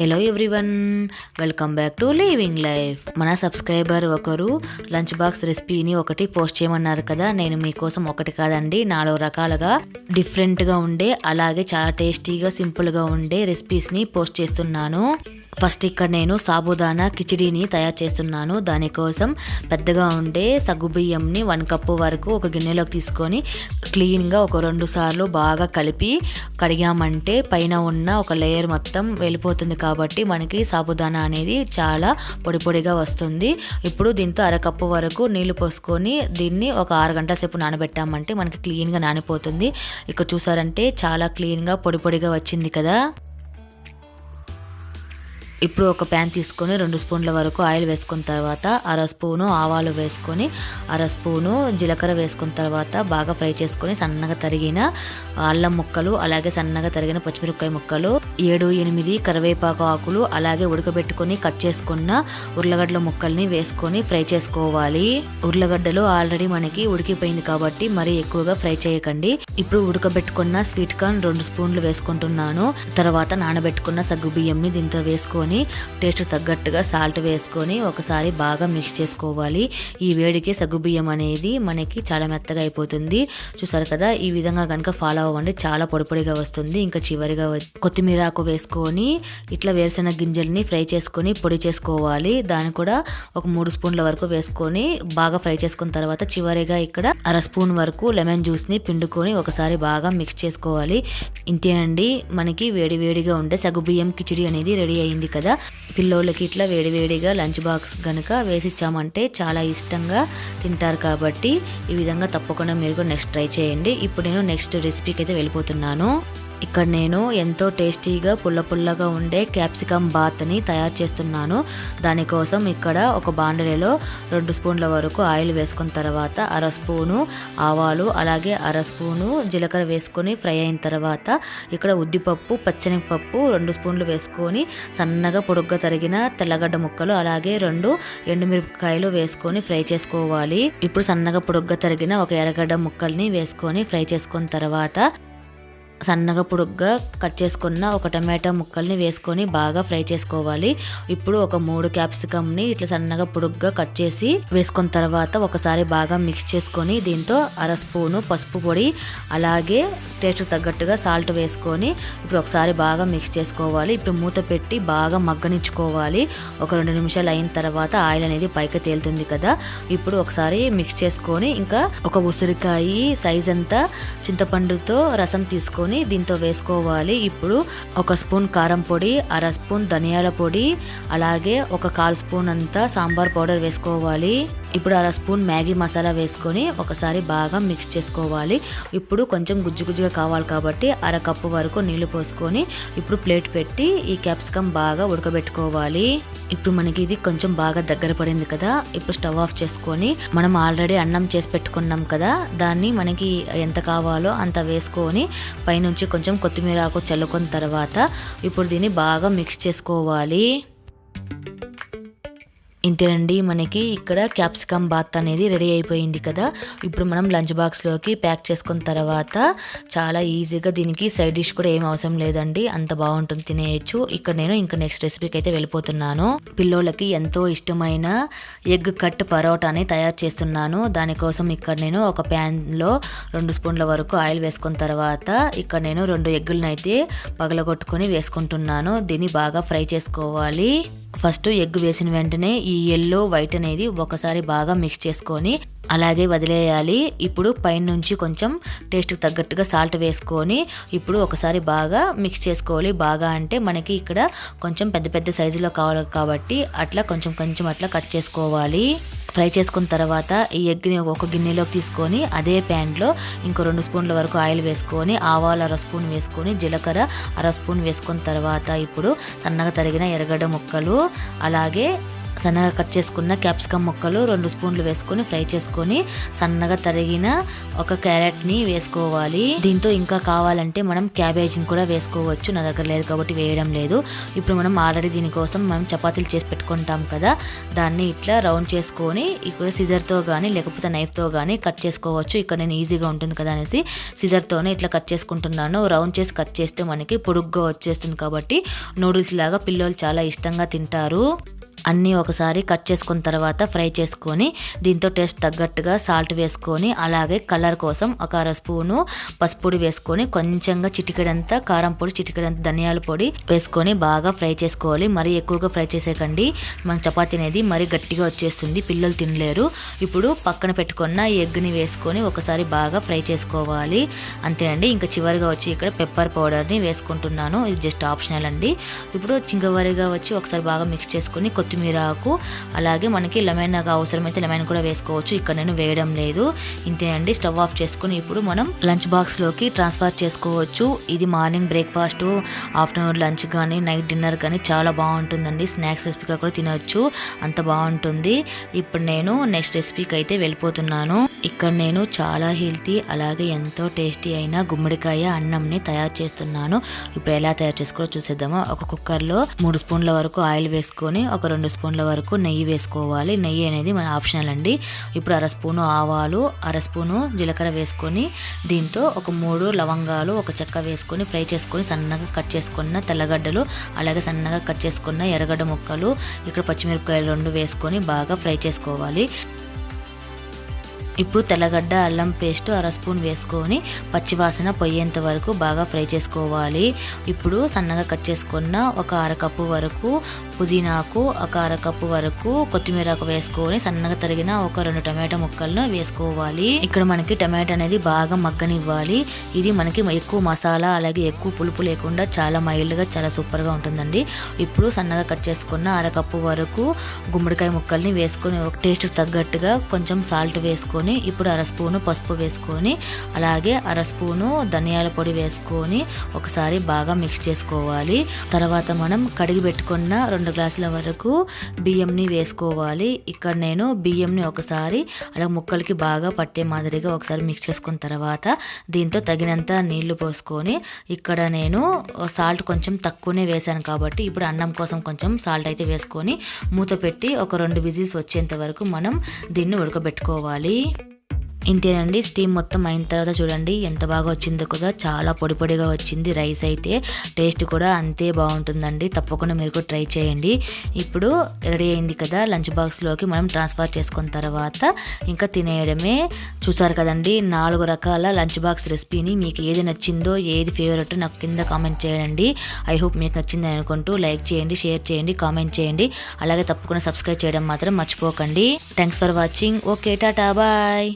Hello everyone welcome back to living life మన subscriber ఒకరు lunch box రెసిపీని ఒకటి పోస్ట్ చేయమన్నారు కదా. నేను మీకోసం ఒకటి కాదండి నాలుగు రకాలుగా డిఫరెంట్గా ఉండే అలాగే చాలా టేస్టీగా సింపుల్గా ఉండే రెసిపీస్ని పోస్ట్ చేస్తున్నాను. ఫస్ట్ ఇక్కడ నేను సాబుదానా కిచిడీని తయారు చేస్తున్నాను. దానికోసం పెద్దగా ఉండే సగ్గుబియ్యంని వన్ కప్పు వరకు ఒక గిన్నెలోకి తీసుకొని క్లీన్గా ఒక రెండు సార్లు బాగా కలిపి కడిగామంటే పైన ఉన్న ఒక లేయర్ మొత్తం వెళ్ళిపోతుంది కాబట్టి మనకి సాబుదానా అనేది చాలా పొడి పొడిగా వస్తుంది. ఇప్పుడు దీంతో అరకప్పు వరకు నీళ్ళు పోసుకొని దీన్ని ఒక ఆరు గంటల సేపు నానబెట్టామంటే మనకి క్లీన్గా నానిపోతుంది. ఇక్కడ చూసారంటే చాలా క్లీన్గా పొడి పొడిగా వచ్చింది కదా. ఇప్పుడు ఒక ప్యాన్ తీసుకొని రెండు స్పూన్ల వరకు ఆయిల్ వేసుకున్న తర్వాత అర స్పూను ఆవాలు వేసుకొని అర స్పూను జీలకర్ర వేసుకున్న తర్వాత బాగా ఫ్రై చేసుకొని సన్నగా తరిగిన అల్లం ముక్కలు అలాగే సన్నగా తరిగిన పచ్చిమిరపకాయ ముక్కలు ఏడు ఎనిమిది కరివేపాకు ఆకులు అలాగే ఉడకబెట్టుకొని కట్ చేసుకున్న ఉర్లగడ్డల ముక్కల్ని వేసుకొని ఫ్రై చేసుకోవాలి. ఉర్లగడ్డలు ఆల్రెడీ మనకి ఉడికిపోయింది కాబట్టి మరీ ఎక్కువగా ఫ్రై చేయకండి. ఇప్పుడు ఉడకబెట్టుకున్న స్వీట్ కార్న్ రెండు స్పూన్లు వేసుకుంటున్నాను. తర్వాత నానబెట్టుకున్న సగ్గు బియ్యంని దీంతో వేసుకొని టేస్ట్ తగ్గట్టుగా సాల్ట్ వేసుకొని ఒకసారి బాగా మిక్స్ చేసుకోవాలి. ఈ వేడికి సగ్గుబియ్యం అనేది మనకి చాలా మెత్తగా అయిపోతుంది. చూసారు కదా ఈ విధంగా కనుక ఫాలో అవ్వండి. చాలా పొడిపొడిగా వస్తుంది. ఇంకా చివరిగా కొత్తిమీర ఆకు వేసుకొని ఇట్లా వేరుశెనగ గింజల్ని ఫ్రై చేసుకొని పొడి చేసుకోవాలి. దాన్ని కూడా ఒక మూడు స్పూన్ల వరకు వేసుకొని బాగా ఫ్రై చేసుకున్న తర్వాత చివరిగా ఇక్కడ అర స్పూన్ వరకు లెమన్ జ్యూస్ని పిండుకొని ఒకసారి బాగా మిక్స్ చేసుకోవాలి. ఇంతేనండి మనకి వేడి వేడిగా ఉండే సగ్గుబియ్యం కిచిడి అనేది రెడీ అయింది కదా. పిల్లోళ్ళకి ఇట్లా వేడి వేడిగా లంచ్ బాక్స్ కనుక వేసిచ్చామంటే చాలా ఇష్టంగా తింటారు కాబట్టి ఈ విధంగా తప్పకుండా మీరు కూడా నెక్స్ట్ ట్రై చేయండి. ఇప్పుడు నేను నెక్స్ట్ రెసిపీకి అయితే వెళ్ళిపోతున్నాను. ఇక్కడ నేను ఎంతో టేస్టీగా పుల్ల పుల్లగా ఉండే క్యాప్సికమ్ బాత్ని తయారు చేస్తున్నాను. దానికోసం ఇక్కడ ఒక బాండలిలో రెండు స్పూన్ల వరకు ఆయిల్ వేసుకున్న తర్వాత అర స్పూను ఆవాలు అలాగే అర స్పూను జీలకర్ర వేసుకొని ఫ్రై అయిన తర్వాత ఇక్కడ ఉద్దిపప్పు పచ్చనిపప్పు రెండు స్పూన్లు వేసుకొని సన్నగా పొడుగ్గా తరిగిన తెల్లగడ్డ ముక్కలు అలాగే రెండు ఎండుమిరపకాయలు వేసుకొని ఫ్రై చేసుకోవాలి. ఇప్పుడు సన్నగా పొడుగ్గా తరిగిన ఒక ఎర్రగడ్డ ముక్కల్ని వేసుకొని ఫ్రై చేసుకున్న తర్వాత సన్నగా పొడుగ్గా కట్ చేసుకున్న ఒక టమాటా ముక్కల్ని వేసుకొని బాగా ఫ్రై చేసుకోవాలి. ఇప్పుడు ఒక మూడు క్యాప్సికమ్ని ఇట్లా సన్నగా పొడుగ్గా కట్ చేసి వేసుకున్న తర్వాత ఒకసారి బాగా మిక్స్ చేసుకొని దీంతో అర స్పూను పసుపు పొడి అలాగే టేస్ట్ తగ్గట్టుగా సాల్ట్ వేసుకొని ఇప్పుడు ఒకసారి బాగా మిక్స్ చేసుకోవాలి. ఇప్పుడు మూత పెట్టి బాగా మగ్గనిచ్చుకోవాలి. ఒక రెండు నిమిషాలు అయిన తర్వాత ఆయిల్ అనేది పైకి తేలుతుంది కదా. ఇప్పుడు ఒకసారి మిక్స్ చేసుకొని ఇంకా ఒక ఉసిరికాయ సైజ్ అంతా చింతపండుతో రసం తీసుకొని దీంతో వేసుకోవాలి. ఇప్పుడు ఒక స్పూన్ కారం పొడి అర స్పూన్ ధనియాల పొడి అలాగే ఒక కాల్ స్పూన్ అంతా సాంబార్ పౌడర్ వేసుకోవాలి. ఇప్పుడు అర స్పూన్ మ్యాగీ మసాలా వేసుకొని ఒకసారి బాగా మిక్స్ చేసుకోవాలి. ఇప్పుడు కొంచెం గుజ్జు గుజ్జుగా కావాలి కాబట్టి అర కప్పు వరకు నీళ్ళు పోసుకొని ఇప్పుడు ప్లేట్ పెట్టి ఈ క్యాప్సికమ్ బాగా ఉడకబెట్టుకోవాలి. ఇప్పుడు మనకి ఇది కొంచెం బాగా దగ్గర పడింది కదా ఇప్పుడు స్టవ్ ఆఫ్ చేసుకొని మనం ఆల్రెడీ అన్నం చేసి పెట్టుకున్నాం కదా దాన్ని మనకి ఎంత కావాలో అంత వేసుకొని పైనుంచి కొంచెం కొత్తిమీర ఆకు చల్లుకున్న తర్వాత ఇప్పుడు దీన్ని బాగా మిక్స్ చేసుకోవాలి. ఇంతేనండి మనకి ఇక్కడ క్యాప్సికమ్ బాత్ అనేది రెడీ అయిపోయింది కదా. ఇప్పుడు మనం లంచ్ బాక్స్లోకి ప్యాక్ చేసుకున్న తర్వాత చాలా ఈజీగా దీనికి సైడ్ డిష్ కూడా ఏం అవసరం లేదండి. అంత బాగుంటుంది తినేయచ్చు. ఇక్కడ నేను ఇంకా నెక్స్ట్ రెసిపీకి అయితే వెళ్ళిపోతున్నాను. పిల్లోలకి ఎంతో ఇష్టమైన ఎగ్ కట్ పరోటాని తయారు చేస్తున్నాను. దానికోసం ఇక్కడ నేను ఒక ప్యాన్లో రెండు స్పూన్ల వరకు ఆయిల్ వేసుకున్న తర్వాత ఇక్కడ నేను రెండు ఎగ్గులను అయితే పగలగొట్టుకొని వేసుకుంటున్నాను. దీన్ని బాగా ఫ్రై చేసుకోవాలి. ఫస్ట్ ఎగ్ వేసిన వెంటనే ఈ ఎల్లో వైట్ అనేది ఒకసారి బాగా మిక్స్ చేసుకొని అలాగే వదిలేయాలి. ఇప్పుడు పైన నుంచి కొంచెం టేస్ట్కి తగ్గట్టుగా సాల్ట్ వేసుకొని ఇప్పుడు ఒకసారి బాగా మిక్స్ చేసుకోవాలి. బాగా అంటే మనకి ఇక్కడ కొంచెం పెద్ద పెద్ద సైజులో కావాలి కాబట్టి అట్లా కొంచెం కొంచెం అట్లా కట్ చేసుకోవాలి. ఫ్రై చేసుకున్న తర్వాత ఈ ఎగ్ని ఒక గిన్నెలోకి తీసుకొని అదే ప్యాన్లో ఇంకో రెండు స్పూన్ల వరకు ఆయిల్ వేసుకొని ఆవాలు అర స్పూన్ వేసుకొని జీలకర్ర అర స్పూన్ వేసుకున్న తర్వాత ఇప్పుడు సన్నగా తరిగిన ఎర్రగడ్డ ముక్కలు అలాగే సన్నగా కట్ చేసుకున్న క్యాప్సికమ్ ముక్కలు రెండు స్పూన్లు వేసుకొని ఫ్రై చేసుకొని సన్నగా తరిగిన ఒక క్యారెట్ని వేసుకోవాలి. దీంతో ఇంకా కావాలంటే మనం క్యాబేజీని కూడా వేసుకోవచ్చు. నా దగ్గర లేదు కాబట్టి వేయడం లేదు. ఇప్పుడు మనం ఆల్రెడీ దీనికోసం మనం చపాతీలు చేసి పెట్టుకుంటాం కదా దాన్ని ఇట్లా రౌండ్ చేసుకొని ఇక్కడ సిజర్తో కానీ లేకపోతే నైఫ్తో కానీ కట్ చేసుకోవచ్చు. ఇక్కడ నేను ఈజీగా ఉంటుంది కదా అనేసి సిజర్తోనే ఇట్లా కట్ చేసుకుంటున్నాను. రౌండ్ చేసి కట్ చేస్తే మనకి పొడుగ్గా వచ్చేస్తుంది కాబట్టి నూడిల్స్ లాగా పిల్లలు చాలా ఇష్టంగా తింటారు. అన్నీ ఒకసారి కట్ చేసుకున్న తర్వాత ఫ్రై చేసుకొని దీంతో టేస్ట్ తగ్గట్టుగా సాల్ట్ వేసుకొని అలాగే కలర్ కోసం ఒక అర స్పూను పసుపొడి వేసుకొని కొంచెంగా చిటికెడంతా కారం పొడి చిటికెడంత ధనియాల పొడి వేసుకొని బాగా ఫ్రై చేసుకోవాలి. మరీ ఎక్కువగా ఫ్రై చేసేకండి. మన చపాతీ అనేది మరీ గట్టిగా వచ్చేస్తుంది. పిల్లలు తినలేరు. ఇప్పుడు పక్కన పెట్టుకున్న ఎగ్ని వేసుకొని ఒకసారి బాగా ఫ్రై చేసుకోవాలి. అంతే అండి ఇంకా చివరిగా వచ్చి ఇక్కడ పెప్పర్ పౌడర్ని వేసుకుంటున్నాను. ఇది జస్ట్ ఆప్షనల్ అండి. ఇప్పుడు చివరిగా వచ్చి ఒకసారి బాగా మిక్స్ చేసుకొని కొత్తిమీర ఆకు అలాగే మనకి లెమన్ అవసరమైతే లెమన్ కూడా వేసుకోవచ్చు. ఇక్కడ నేను వేయడం లేదు. ఇంతేనండి స్టవ్ ఆఫ్ చేసుకుని ఇప్పుడు మనం లంచ్ బాక్స్లోకి ట్రాన్స్ఫర్ చేసుకోవచ్చు. ఇది మార్నింగ్ బ్రేక్ఫాస్ట్ ఆఫ్టర్నూన్ లంచ్ కానీ నైట్ డిన్నర్ కానీ చాలా బాగుంటుందండి. స్నాక్స్ రెసిపీగా కూడా తినొచ్చు. అంత బాగుంటుంది. ఇప్పుడు నేను నెక్స్ట్ రెసిపీకి అయితే వెళ్ళిపోతున్నాను. ఇక్కడ నేను చాలా హెల్తీ అలాగే ఎంతో టేస్టీ అయిన గుమ్మడికాయ అన్నంని తయారు చేస్తున్నాను. ఇప్పుడు ఎలా తయారు చేసుకోవాలో చూసేద్దామా? ఒక కుక్కర్లో మూడు స్పూన్ల వరకు ఆయిల్ వేసుకొని ఒక రెండు స్పూన్ల వరకు నెయ్యి వేసుకోవాలి. నెయ్యి అనేది మన ఆప్షనల్ అండి. ఇప్పుడు అర స్పూను ఆవాలు అర స్పూను జీలకర్ర వేసుకొని దీంతో ఒక మూడు లవంగాలు ఒక చెక్క వేసుకొని ఫ్రై చేసుకొని సన్నగా కట్ చేసుకున్న తెల్లగడ్డలు అలాగే సన్నగా కట్ చేసుకున్న ఎర్రగడ్డ ముక్కలు ఇక్కడ పచ్చిమిరపకాయలు రెండు వేసుకొని బాగా ఫ్రై చేసుకోవాలి. ఇప్పుడు తెల్లగడ్డ అల్లం పేస్ట్ అర స్పూన్ వేసుకొని పచ్చివాసన పొయ్యేంత వరకు బాగా ఫ్రై చేసుకోవాలి. ఇప్పుడు సన్నగా కట్ చేసుకున్న ఒక అరకప్పు వరకు పుదీనాకు ఒక అరకప్పు వరకు కొత్తిమీరకు వేసుకొని సన్నగా తరిగిన ఒక రెండు టమాటా ముక్కలను వేసుకోవాలి. ఇక్కడ మనకి టమాటా అనేది బాగా మగ్గనివ్వాలి. ఇది మనకి ఎక్కువ మసాలా అలాగే ఎక్కువ పులుపు లేకుండా చాలా మైల్డ్గా చాలా సూపర్గా ఉంటుందండి. ఇప్పుడు సన్నగా కట్ చేసుకున్న అరకప్పు వరకు గుమ్మడికాయ ముక్కల్ని వేసుకొని ఒక టేస్ట్ తగ్గట్టుగా కొంచెం సాల్ట్ వేసుకొని వేసుకొని ఇప్పుడు అర స్పూను పసుపు వేసుకొని అలాగే అర స్పూను ధనియాల పొడి వేసుకొని ఒకసారి బాగా మిక్స్ చేసుకోవాలి. తర్వాత మనం కడిగి పెట్టుకున్న రెండు గ్లాసుల వరకు బియ్యంని వేసుకోవాలి. ఇక్కడ నేను బియ్యంని ఒకసారి అలా ముక్కలకి బాగా పట్టే మాదిరిగా ఒకసారి మిక్స్ చేసుకున్న తర్వాత దీంతో తగినంత నీళ్ళు పోసుకొని ఇక్కడ నేను సాల్ట్ కొంచెం తక్కువనే వేశాను కాబట్టి ఇప్పుడు అన్నం కోసం కొంచెం సాల్ట్ అయితే వేసుకొని మూత పెట్టి ఒక రెండు విజిల్స్ వచ్చేంత వరకు మనం దీన్ని ఉడకబెట్టుకోవాలి. ఇంతేనండి స్టీమ్ మొత్తం అయిన తర్వాత చూడండి ఎంత బాగా వచ్చిందో కదా చాలా పొడి పొడిగా వచ్చింది రైస్ అయితే. టేస్ట్ కూడా అంతే బాగుంటుందండి తప్పకుండా మీరు కూడా ట్రై చేయండి. ఇప్పుడు రెడీ అయింది కదా లంచ్ బాక్స్లోకి మనం ట్రాన్స్ఫర్ చేసుకున్న తర్వాత ఇంకా తినేయడమే. చూసారు కదండి నాలుగు రకాల లంచ్ బాక్స్ రెసిపీని మీకు ఏది నచ్చిందో ఏది ఫేవరెట్ నాకు కింద కామెంట్ చేయండి. ఐ హోప్ మీకు నచ్చిందని అనుకుంటూ లైక్ చేయండి షేర్ చేయండి కామెంట్ చేయండి. అలాగే తప్పకుండా సబ్స్క్రైబ్ చేయడం మాత్రం మర్చిపోకండి. Thanks for watching okay tata bye